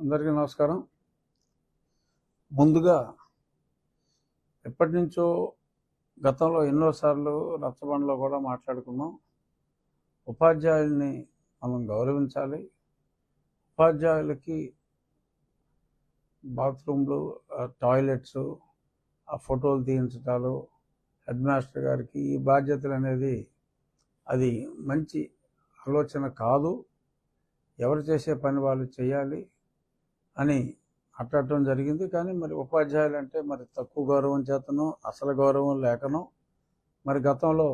అందరికీ నమస్కారం. ముందుగా ఎప్పటి నుంచో గతంలో ఎన్నోసార్లు రచ్చబండలో కూడా మాట్లాడుకున్నాం. ఉపాధ్యాయుల్ని మనం గౌరవించాలి. ఉపాధ్యాయులకి బాత్రూమ్లు టాయిలెట్స్ ఆ ఫోటోలు తీయించటాలు హెడ్ మాస్టర్ గారికి ఈ బాధ్యతలు అనేది అది మంచి ఆలోచన కాదు. ఎవరు చేసే పని వాళ్ళు చేయాలి. అని అట్టడం జరిగింది. కానీ మరి ఉపాధ్యాయులు అంటే మరి తక్కువ గౌరవం చేతను అసలు గౌరవం లేకను మరి గతంలో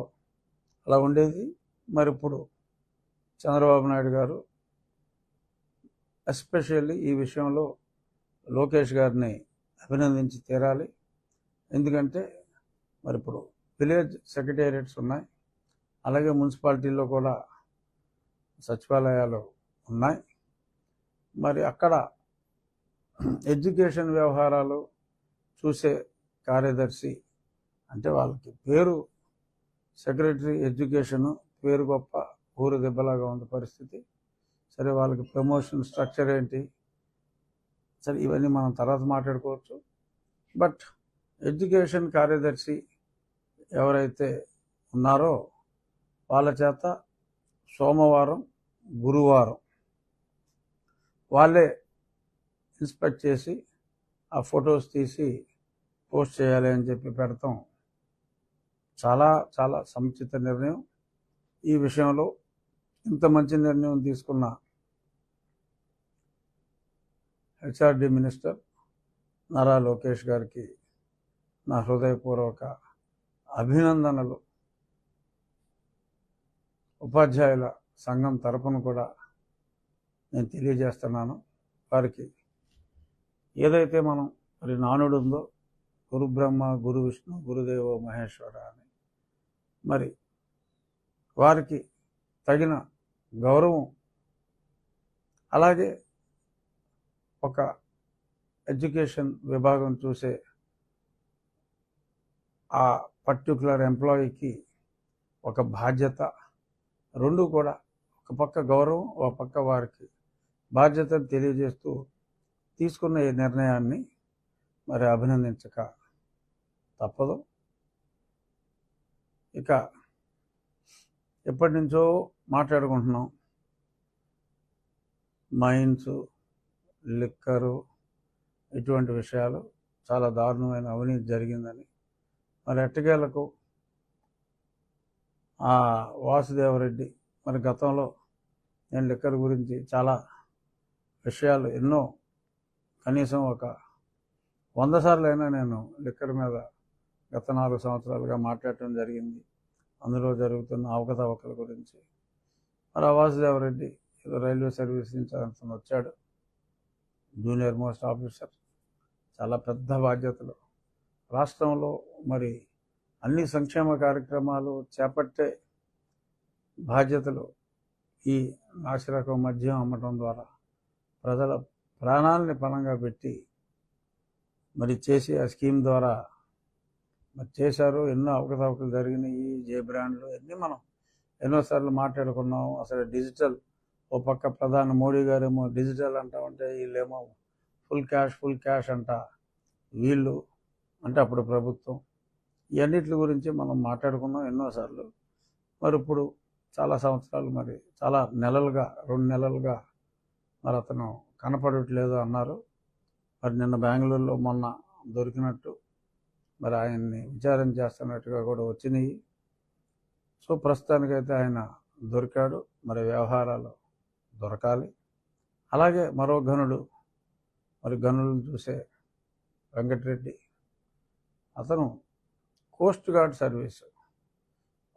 అలా ఉండేది. మరి ఇప్పుడు చంద్రబాబు నాయుడు గారు ఎస్పెషల్లీ ఈ విషయంలో లోకేష్ గారిని అభినందించి తీరాలి. ఎందుకంటే మరి ఇప్పుడు విలేజ్ సెక్రటేరియట్స్ ఉన్నాయి. అలాగే మున్సిపాలిటీల్లో కూడా సచివాలయాలు ఉన్నాయి. మరి అక్కడ ఎడ్యుకేషన్ వ్యవహారాలు చూసే కార్యదర్శి అంటే వాళ్ళకి పేరు సెక్రటరీ ఎడ్యుకేషను పేరు గొప్ప ఊరు దెబ్బలాగా ఉంది పరిస్థితి. సరే వాళ్ళకి ప్రమోషన్ స్ట్రక్చర్ ఏంటి? సరే ఇవన్నీ మనం తర్వాత మాట్లాడుకోవచ్చు. బట్ ఎడ్యుకేషన్ కార్యదర్శి ఎవరైతే ఉన్నారో వాళ్ళ చేత సోమవారం గురువారం వాళ్ళే ఇన్స్పెక్ట్ చేసి ఆ ఫొటోస్ తీసి పోస్ట్ చేయాలి అని చెప్పి పెడతాం. చాలా చాలా సముచిత నిర్ణయం. ఈ విషయంలో ఇంత మంచి నిర్ణయం తీసుకున్న హెచ్ఆర్డి మినిస్టర్ నారా లోకేష్ గారికి నా హృదయపూర్వక అభినందనలు. ఉపాధ్యాయుల సంఘం తరపున కూడా నేను తెలియజేస్తున్నాను. వారికి ఏదైతే మనం మరి నానుడు ఉందో గురు బ్రహ్మ గురు విష్ణు గురుదేవ మహేశ్వర అని మరి వారికి తగిన గౌరవం అలాగే ఒక ఎడ్యుకేషన్ విభాగం చూసే ఆ పర్టికులర్ ఎంప్లాయీకి ఒక బాధ్యత రెండు కూడా ఒక పక్క గౌరవం ఒక పక్క వారికి బాధ్యతను తెలియజేస్తూ తీసుకున్న ఈ నిర్ణయాన్ని మరి అభినందించక తప్పదు. ఇక ఎప్పటి నుంచో మాట్లాడుకుంటున్నాం. మైన్స్ లిక్కరు ఇటువంటి విషయాలు చాలా దారుణమైన అవినీతి జరిగిందని మరి ఎట్టకేలకు ఆ వాసుదేవరెడ్డి మరి గతంలో నేను లిక్కర్ గురించి చాలా విషయాలు ఎన్నో కనీసం ఒక వంద సార్లు అయినా నేను లిక్కర్ మీద గత నాలుగు సంవత్సరాలుగా మాట్లాడటం జరిగింది. అందులో జరుగుతున్న అవకతవకల గురించి. మరి వాసుదేవరెడ్డి ఏదో రైల్వే సర్వీస్ నుంచి అతను వచ్చాడు. Junior most officer. చాలా పెద్ద బాధ్యతలు. రాష్ట్రంలో మరి అన్ని సంక్షేమ కార్యక్రమాలు చేపట్టే బాధ్యతలు ఈ నాసిరకం మద్యం అమ్మటం ద్వారా ప్రజల ప్రాణాలని పణంగా పెట్టి మరి చేసి ఆ స్కీమ్ ద్వారా మరి చేశారు. ఎన్నో అవకతవకలు జరిగినాయి. జే బ్రాండ్లు అన్నీ మనం ఎన్నోసార్లు మాట్లాడుకున్నాం. అసలు డిజిటల్ ఓ పక్క ప్రధాని మోడీ గారేమో డిజిటల్ అంటామంటే వీళ్ళేమో ఫుల్ క్యాష్ ఫుల్ క్యాష్ అంట. వీళ్ళు అంటే అప్పుడు ప్రభుత్వం. ఇవన్నిటి గురించి మనం మాట్లాడుకున్నాం ఎన్నోసార్లు మరి ఇప్పుడు చాలా సంవత్సరాలు మరి చాలా నెలలుగా రెండు నెలలుగా మరి అతను కనపడట్లేదు అన్నారు. మరి నిన్న బెంగళూరులో మొన్న దొరికినట్టు మరి ఆయన్ని విచారణ చేస్తున్నట్టుగా కూడా వచ్చినాయి. సో ప్రస్తుతానికైతే ఆయన దొరికాడు. మరి వ్యవహారాలు దొరకాలి. అలాగే మరో గనుడు మరి గనులను చూసే వెంకటరెడ్డి అతను కోస్ట్ గార్డ్ సర్వీస్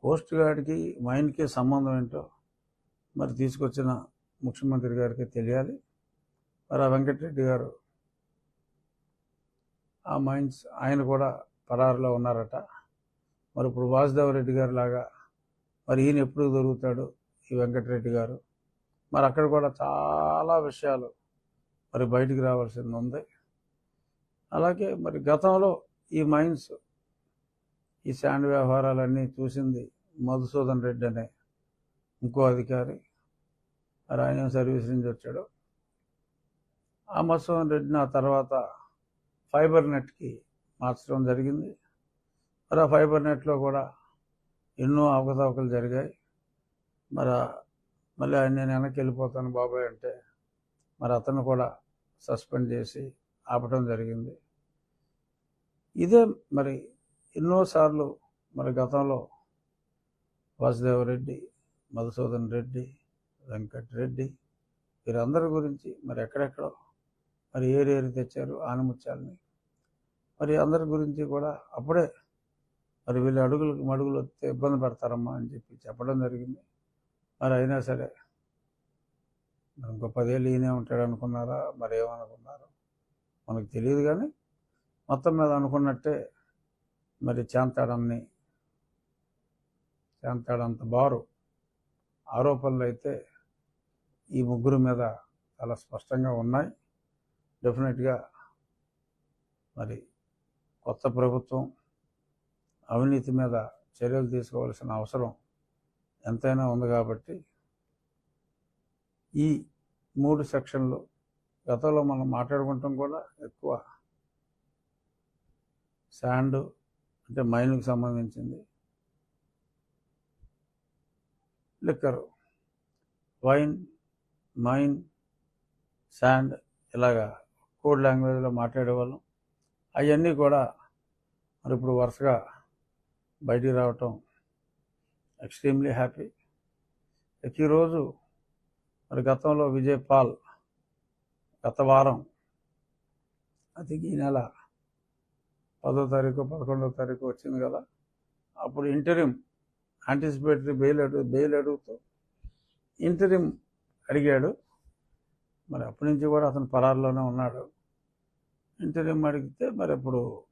కోస్ట్ గార్డ్కి మైండ్కి సంబంధం ఏంటో మరి తీసుకొచ్చిన ముఖ్యమంత్రి గారికి తెలియాలి. మరి వెంకటరెడ్డి గారు. ఆ మైన్స్ ఆయన కూడా పరారులో ఉన్నారట. మరి ఇప్పుడు వాసుదేవ రెడ్డి గారు లాగా మరి ఈయన ఎప్పుడు దొరుకుతాడు ఈ వెంకటరెడ్డి గారు? మరి అక్కడ కూడా చాలా విషయాలు మరి బయటికి రావాల్సింది ఉంది. అలాగే మరి గతంలో ఈ మైన్స్ ఈ శాండ్ వ్యవహారాలన్నీ చూసింది మధుసూదన్ రెడ్డి అనే ఇంకో అధికారి. మరి ఆయన సర్వీస్ నుంచి వచ్చాడు ఆ మత్స్యమోహన్ రెడ్డిని ఆ తర్వాత ఫైబర్ నెట్కి మార్చడం జరిగింది. మరి ఆ ఫైబర్ నెట్లో కూడా ఎన్నో అవకతవకలు జరిగాయి. మరి మళ్ళీ ఆయన నేను వెనక్కి వెళ్ళిపోతాను బాబాయ్ అంటే మరి అతను కూడా సస్పెండ్ చేసి ఆపడం జరిగింది. ఇదే మరి ఎన్నోసార్లు మరి గతంలో వాసుదేవరెడ్డి మధుసూదన్ రెడ్డి వెంకట్ రెడ్డి వీరందరి గురించి మరి ఎక్కడెక్కడో మరి ఏరేరి తెచ్చారు ఆనముత్యాలని మరి అందరి గురించి కూడా అప్పుడే మరి వీళ్ళు అడుగులకు మడుగులు వస్తే ఇబ్బంది పడతారమ్మా అని చెప్పి చెప్పడం జరిగింది. మరి అయినా సరే మరి ఇంకో పదేళ్ళు ఈయనే ఉంటాడు అనుకున్నారా? మరి ఏమనుకున్నారు? మనకు తెలియదు కానీ మొత్తం మీద అనుకున్నట్టే మరి చాంతాడన్ని చాంతాడంత బారు ఆరోపణలు అయితే ఈ ముగ్గురు మీద చాలా స్పష్టంగా ఉన్నాయి. డెఫినెట్గా మరి కొత్త ప్రభుత్వం అవినీతి మీద చర్యలు తీసుకోవాల్సిన అవసరం ఎంతైనా ఉంది కాబట్టి ఈ మూడు సెక్షన్లు గతంలో మనం మాట్లాడుకుంటాం కూడా ఎక్కువ శాండ్ అంటే మైన్కి సంబంధించింది. లిక్కరు వైన్ మైన్ శాండ్ ఇలాగా కోడ్ లాంగ్వేజ్లో మాట్లాడేవాళ్ళం. అవన్నీ కూడా మరి ఇప్పుడు వరుసగా బయటికి రావటం ఎక్స్ట్రీమ్లీ హ్యాపీ ఇక ఈరోజు మరి గతంలో విజయ్ పాల్ గత వారం అది ఈ నెల పదో తారీఖు పదకొండో తారీఖు వచ్చింది కదా. అప్పుడు ఇంటరిమ్ యాంటిసిపేటరీ బెయిల్ అడుగు బెయిల్ అడుగుతూ ఇంటరిమ్ అడిగాడు. మరి అప్పటి నుంచి కూడా అతను పరారులోనే ఉన్నాడు. ఇంటర్వ్యూ అడిగితే మరి అప్పుడు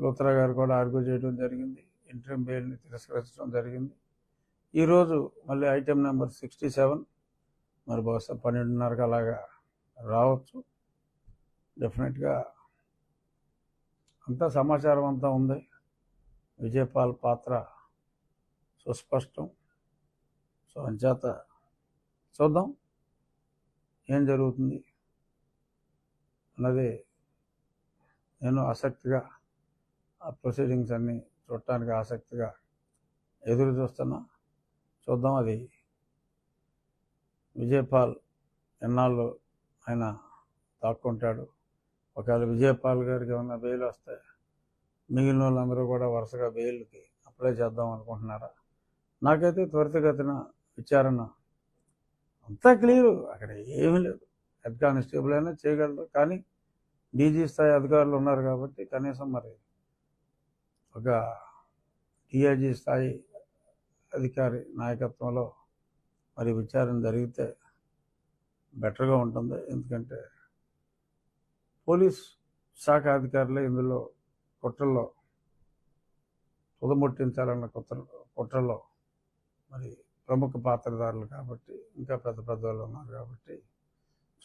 లూత్రా గారు కూడా ఆర్గ్యూ చేయడం జరిగింది. ఇంటర్వ్యూ బెయిల్ని తిరస్కరించడం జరిగింది. ఈరోజు మళ్ళీ ఐటెం నెంబర్ సిక్స్టీ సెవెన్. మరి బహుశా పన్నెండున్నరకు అలాగా రావచ్చు. డెఫినెట్గా అంతా సమాచారం అంతా ఉంది. విజయపాల్ పాత్ర సుస్పష్టం. సో అంచేత చూద్దాం. ఏం జరుగుతుంది? అన్నది నేను ఆసక్తిగా ఆ ప్రొసీడింగ్స్ అన్నీ చూడటానికి ఆసక్తిగా ఎదురు చూస్తున్నా. చూద్దాం అది. విజయపాల్ ఎన్నాళ్ళు ఆయన తాక్కుంటాడు ఒకవేళ విజయపాల్ గారికి ఏమన్నా బెయిల్ వస్తే మిగిలిన వాళ్ళందరూ కూడా వరుసగా బెయిల్కి అప్లై చేద్దాం అనుకుంటున్నారా? నాకైతే త్వరితగతిన విచారణ అంతా క్లియరు అక్కడ ఏమీ లేదు. హెడ్ కానిస్టేబుల్ అయినా చేయగలరు. కానీ డీజీ స్థాయి అధికారులు ఉన్నారు కాబట్టి కనీసం మరి ఒక డిఐజీ స్థాయి అధికారి నాయకత్వంలో మరి విచారణ జరిగితే బెటర్గా ఉంటుంది. ఎందుకంటే పోలీస్ శాఖ అధికారులే ఇందులో కుట్రల్లో తుదముట్టించాలన్న కుట్ర కుట్రలో మరి ప్రముఖ పాత్రదారులు కాబట్టి ఇంకా పెద్ద పెద్ద వాళ్ళు ఉన్నారు కాబట్టి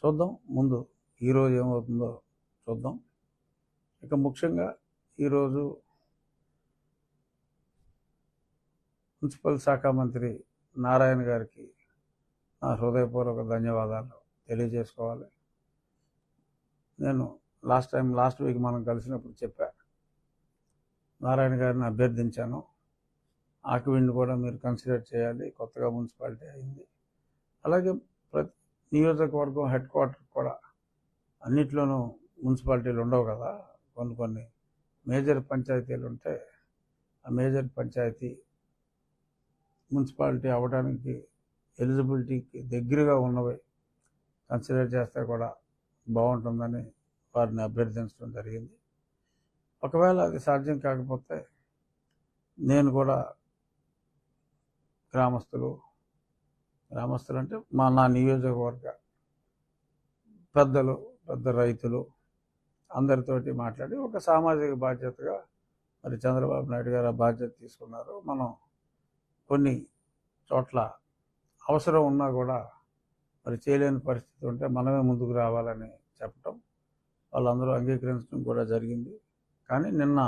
చూద్దాం. ముందు ఈరోజు ఏమవుతుందో చూద్దాం. ఇక ముఖ్యంగా ఈరోజు మున్సిపల్ శాఖ మంత్రి నారాయణ గారికి నా హృదయపూర్వక ధన్యవాదాలు తెలియజేసుకోవాలి. నేను లాస్ట్ టైం లాస్ట్ వీక్ మనం కలిసినప్పుడు చెప్పా నారాయణ గారిని అభ్యర్థించాను. ఆకివిండి కూడా మీరు కన్సిడర్ చేయాలి. కొత్తగా మున్సిపాలిటీ అయింది. అలాగే ప్రతి నియోజకవర్గం హెడ్ క్వార్టర్ కూడా అన్నిట్లోనూ మున్సిపాలిటీలు ఉండవు కదా. కొన్ని కొన్ని మేజర్ పంచాయతీలు ఉంటే ఆ మేజర్ పంచాయతీ మున్సిపాలిటీ అవ్వడానికి ఎలిజిబిలిటీకి దగ్గరగా ఉన్నవి కన్సిడర్ చేస్తే కూడా బాగుంటుందని వారిని అభ్యర్థించడం జరిగింది. ఒకవేళ అది సాధ్యం కాకపోతే నేను కూడా గ్రామస్తులు గ్రామస్తులు అంటే మా నా నియోజకవర్గ పెద్దలు పెద్ద రైతులు అందరితోటి మాట్లాడి ఒక సామాజిక బాధ్యతగా మరి చంద్రబాబు నాయుడు గారు ఆ బాధ్యత తీసుకున్నారు. మనం కొన్ని చోట్ల అవసరం ఉన్నా కూడా మరి చేయలేని పరిస్థితి ఉంటే మనమే ముందుకు రావాలని చెప్పటం వాళ్ళందరూ అంగీకరించడం కూడా జరిగింది. కానీ నిన్న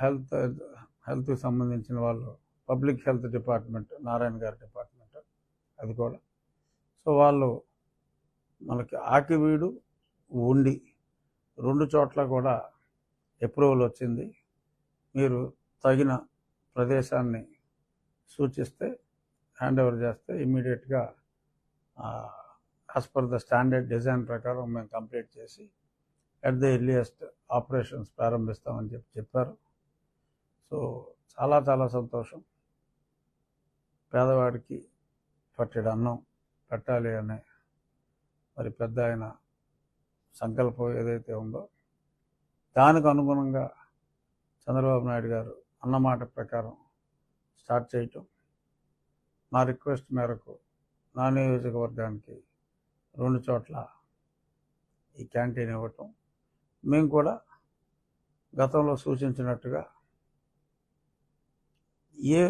హెల్త్ హెల్త్కి సంబంధించిన వాళ్ళు పబ్లిక్ హెల్త్ డిపార్ట్మెంట్ నారాయణ గారి డిపార్ట్మెంట్ అది కూడా. సో వాళ్ళు మనకి ఆకివీడు ఉండి రెండు చోట్ల కూడా అప్రూవల్ వచ్చింది. మీరు తగిన ప్రదేశాన్ని సూచిస్తే హ్యాండ్ ఓవర్ చేస్తే ఇమ్మీడియట్గా as per the standard design ప్రకారం మేము కంప్లీట్ చేసి అట్ ద ఎర్లియస్ట్ ఆపరేషన్స్ ప్రారంభిస్తామని చెప్పి చెప్పారు. సో చాలా చాలా సంతోషం. పేదవాడికి పట్టెడు అన్నం పెట్టాలి అనే మరి పెద్ద ఆయన సంకల్పం ఏదైతే ఉందో దానికి అనుగుణంగా చంద్రబాబు నాయుడు గారు అన్నమాట ప్రకారం స్టార్ట్ చేయటం నా రిక్వెస్ట్ మేరకు నా నియోజకవర్గానికి రెండు చోట్ల ఈ క్యాంటీన్ ఇవ్వటం. మేము కూడా గతంలో సూచించినట్టుగా ఏ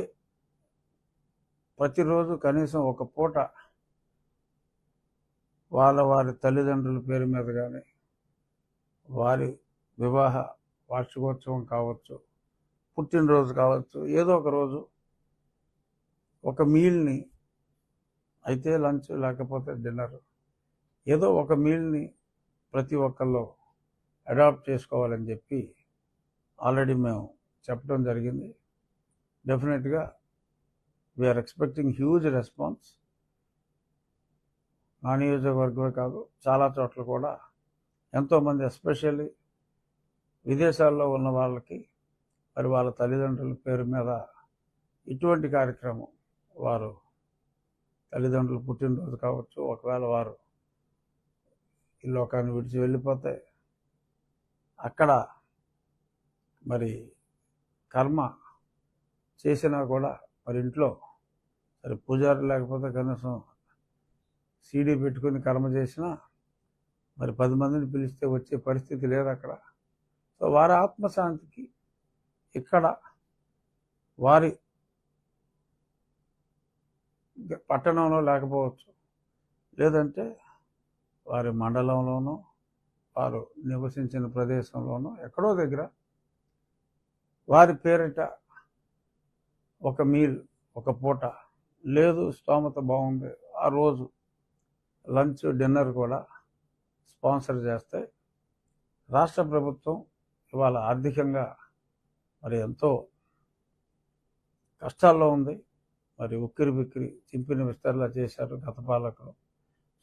ప్రతిరోజు కనీసం ఒక పూట వాళ్ళ వారి తల్లిదండ్రుల పేరు మీద కానీ వారి వివాహ వార్షికోత్సవం కావచ్చు పుట్టినరోజు కావచ్చు ఏదో ఒక రోజు ఒక మీల్ని అయితే లంచ్ లేకపోతే డిన్నర్ ఏదో ఒక మీల్ని ప్రతి ఒక్కళ్ళు అడాప్ట్ చేసుకోవాలని చెప్పి ఆల్రెడీ మేము చెప్పడం జరిగింది. డెఫినెట్గా we are expecting huge response మా నియోజకవర్గమే కాదు. చాలా చోట్ల కూడా. ఎంతోమంది ఎస్పెషల్లీ విదేశాల్లో ఉన్న వాళ్ళకి మరి వాళ్ళ తల్లిదండ్రుల పేరు మీద ఇటువంటి కార్యక్రమం వారు తల్లిదండ్రులు పుట్టినరోజు కావచ్చు ఒకవేళ వారు ఈ లోకాన్ని విడిచి వెళ్ళిపోతే అక్కడ మరి కర్మ చేసినా కూడా మరి ఇంట్లో సరే పూజారి లేకపోతే కనీసం సీడీ పెట్టుకొని కర్మ చేసినా మరి పది మందిని పిలిస్తే వచ్చే పరిస్థితి లేదు అక్కడ. సో వారి ఆత్మశాంతికి ఇక్కడ వారి పట్టణంలో లేకపోవచ్చు. లేదంటే వారి మండలంలోనూ వారు నివసించిన ప్రదేశంలోనూ ఎక్కడో దగ్గర వారి పేరిట ఒక మీల్ ఒక పూట. లేదు స్తోమత బాగుంది. ఆ రోజు లంచ్ డిన్నర్ కూడా స్పాన్సర్ చేస్తే రాష్ట్ర ప్రభుత్వం ఇవాళ ఆర్థికంగా మరి ఎంతో కష్టాల్లో ఉంది. మరి ఉక్కిరి బిక్కిరి చింపిన విస్తరలా చేశారు గత పాలకులు.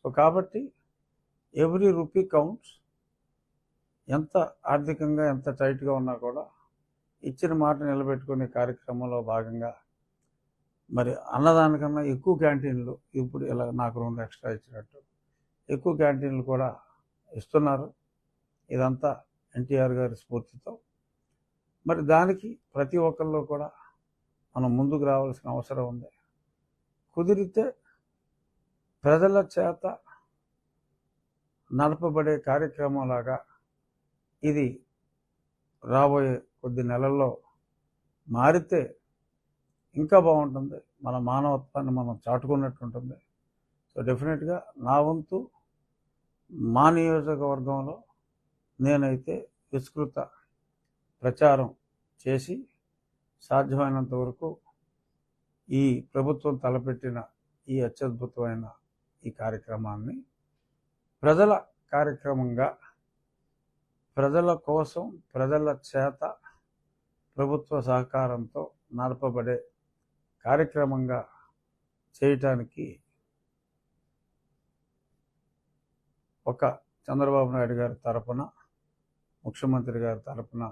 సో కాబట్టి ఎవ్రీ రూపీ కౌంట్స్. ఎంత ఆర్థికంగా ఎంత టైట్గా ఉన్నా కూడా ఇచ్చిన మాట నిలబెట్టుకునే కార్యక్రమంలో భాగంగా మరి అన్నదానికన్నా ఎక్కువ క్యాంటీన్లు ఇప్పుడు ఇలా నాకు రెండు ఎక్స్ట్రా ఇచ్చినట్టు ఎక్కువ క్యాంటీన్లు కూడా ఇస్తున్నారు. ఇదంతా ఎన్టీఆర్ గారి స్ఫూర్తితో. మరి దానికి ప్రతి ఒక్కరిలో కూడా మనం ముందుకు రావాల్సిన అవసరం ఉంది. కుదిరితే ప్రజల చేత నడపబడే కార్యక్రమంలాగా ఇది రాబోయే కొద్ది నెలల్లో మారితే ఇంకా బాగుంటుంది. మన మానవత్వాన్ని మనం చాటుకున్నట్టు ఉంటుంది సో డెఫినెట్గా నా వంతు మా నియోజకవర్గంలో నేనైతే విస్తృత ప్రచారం చేసి సాధ్యమైనంత వరకు ఈ ప్రభుత్వం తలపెట్టిన ఈ అత్యద్భుతమైన ఈ కార్యక్రమాన్ని ప్రజల కార్యక్రమంగా ప్రజల కోసం ప్రజల చేత ప్రభుత్వ సహకారంతో నడపబడే కార్యక్రమంగా చేయటానికి ఒక చంద్రబాబు నాయుడు గారి తరపున ముఖ్యమంత్రి గారి తరపున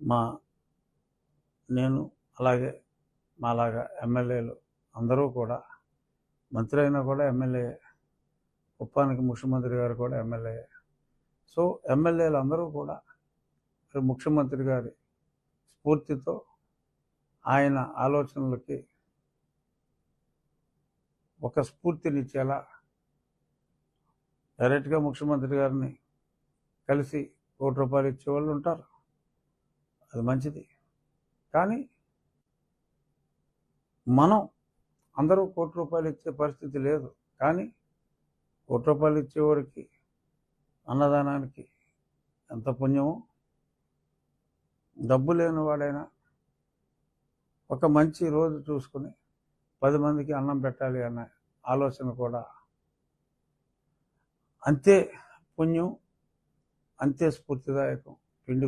మా నేను అలాగే మాలాగా ఎమ్మెల్యేలు అందరూ కూడా మంత్రి అయినా కూడా ఎమ్మెల్యే ఉప్పానికి ముఖ్యమంత్రి గారు కూడా ఎమ్మెల్యే సో ఎమ్మెల్యేలు అందరూ కూడా ముఖ్యమంత్రి గారి స్ఫూర్తితో ఆయన ఆలోచనలకి ఒక స్ఫూర్తినిచ్చేలా డైరెక్ట్గా ముఖ్యమంత్రి గారిని కలిసి కోటి రూపాయలు ఇచ్చేవాళ్ళు ఉంటారు. అది మంచిది. కానీ మనం అందరూ కోటి రూపాయలు ఇచ్చే పరిస్థితి లేదు. కానీ కోటి రూపాయలు ఇచ్చేవాడికి అన్నదానానికి ఎంత పుణ్యమో డబ్బు లేని వాడైనా ఒక మంచి రోజు చూసుకుని పది మందికి అన్నం పెట్టాలి అనే ఆలోచన కూడా అంతే పుణ్యం అంతే స్ఫూర్తిదాయకం. పిండి